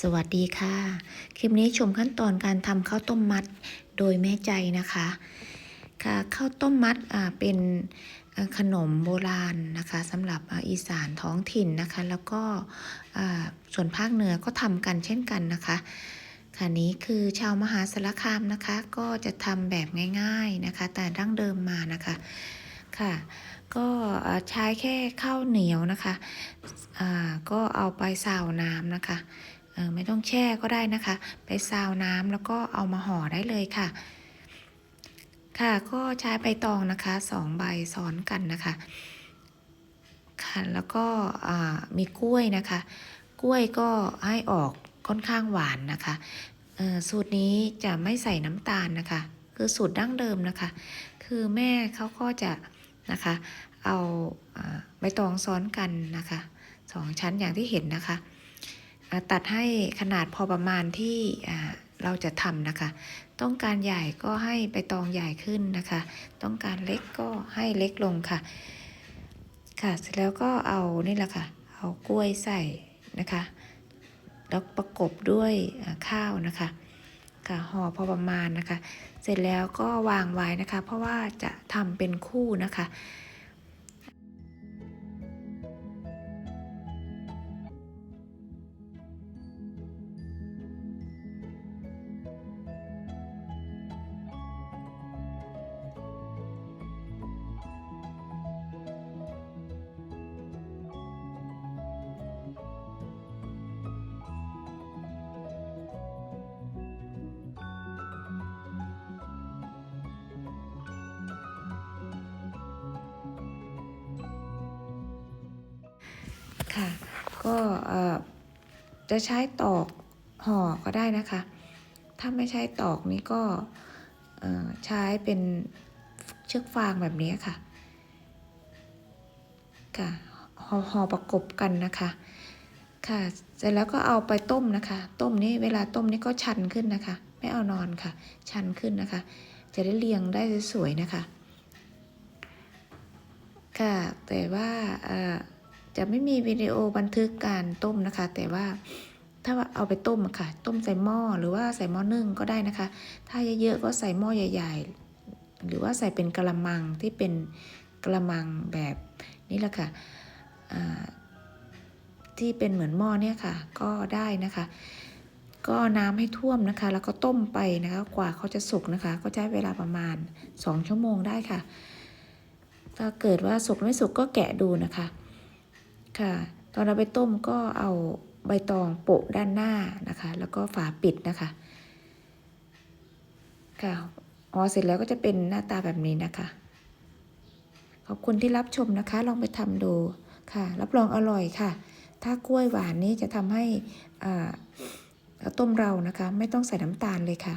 สวัสดีค่ะ คลิปนี้ชมขั้นตอนการทำข้าวต้มมัดโดยแม่ใจนะคะ ค่ะข้าวต้มมัดอ่าเป็นขนมโบราณนะคะสำหรับอีสานท้องถิ่นนะคะ แล้วก็อ่าส่วนภาคเหนือก็ทำกันเช่นกันนะคะค่ะนี้คือชาวมหาสารคามนะคะ ก็จะทำแบบง่าย ๆนะคะ แต่ดั้งเดิมมานะคะค่ะก็อ่าใช้แค่ข้าวเหนียวนะคะอ่าก็เอาไปซาวน้ำนะคะ ไม่ต้องแช่ก็ได้นะคะ ไปซาวน้ำแล้วก็เอามาห่อได้เลยค่ะ ค่ะก็ใช้ใบตองนะคะสองใบซ้อนกันนะคะค่ะแล้วก็มีกล้วยนะคะ กล้วยก็ให้ออกค่อนข้างหวานนะคะเออสูตรนี้จะไม่ใส่น้ำตาลนะคะ คือสูตรดั้งเดิมนะคะ คือแม่เขาก็จะนะคะ เอาใบตองซ้อนกันนะคะสองชั้นอย่างที่เห็นนะคะ ตัดให้ขนาดพอประมาณที่เราจะทำนะคะ ต้องการใหญ่ก็ให้ใบตองใหญ่ขึ้นนะคะ ต้องการเล็กก็ให้เล็กลงค่ะ ค่ะ เสร็จแล้วก็เอานี่แหละค่ะ เอากล้วยใส่นะคะ แล้วประกบด้วยข้าวนะคะ ค่ะ ห่อพอประมาณนะคะ เสร็จแล้วก็วางไว้นะคะ เพราะว่าจะทำเป็นคู่นะคะ ค่ะ ก็จะใช้ตอกห่อก็ได้นะคะ ถ้าไม่ใช้ตอกนี้ก็ใช้เป็นเชือกฟางแบบนี้ค่ะ ค่ะห่อห่อประกบกันนะคะ ค่ะเสร็จแล้วก็เอาไปต้มนะคะ ต้มนี้เวลาต้มนี้ก็ชันขึ้นนะคะ ไม่เอานอนค่ะ ชันขึ้นนะคะ จะได้เรียงได้สวยๆนะคะ ค่ะแต่ว่าเอ่อ จะไม่มีวิดีโอบันทึกการต้มนะคะ แต่ว่าถ้าว่าเอาไปต้มค่ะ ต้มใส่หม้อหรือว่าใส่หม้อนึ่งก็ได้นะคะ ถ้าเยอะๆก็ใส่หม้อใหญ่ ๆ หรือว่าใส่เป็นกระมังที่เป็นกระมังแบบนี้แหละค่ะที่เป็นเหมือนหม้อเนี่ยค่ะ ก็ได้นะคะ ก็น้ำให้ท่วมนะคะ แล้วก็ต้มไปนะคะ กว่าเขาจะสุกนะคะ ก็ใช้เวลาประมาณ 2 ชั่วโมงได้ค่ะ ถ้าเกิดว่าสุกไม่สุกก็แกะดูนะคะ ค่ะ ตอนเราไปต้มก็เอาใบตองโปะด้านหน้านะคะ แล้วก็ฝาปิดนะคะ ค่ะอ๋อเสร็จแล้วก็จะเป็นหน้าตาแบบนี้นะคะ ขอบคุณที่รับชมนะคะ ลองไปทำดูค่ะ รับรองอร่อยค่ะ ถ้ากล้วยหวานนี้จะทำให้อ่าต้มเรานะคะ ไม่ต้องใส่น้ำตาลเลยค่ะ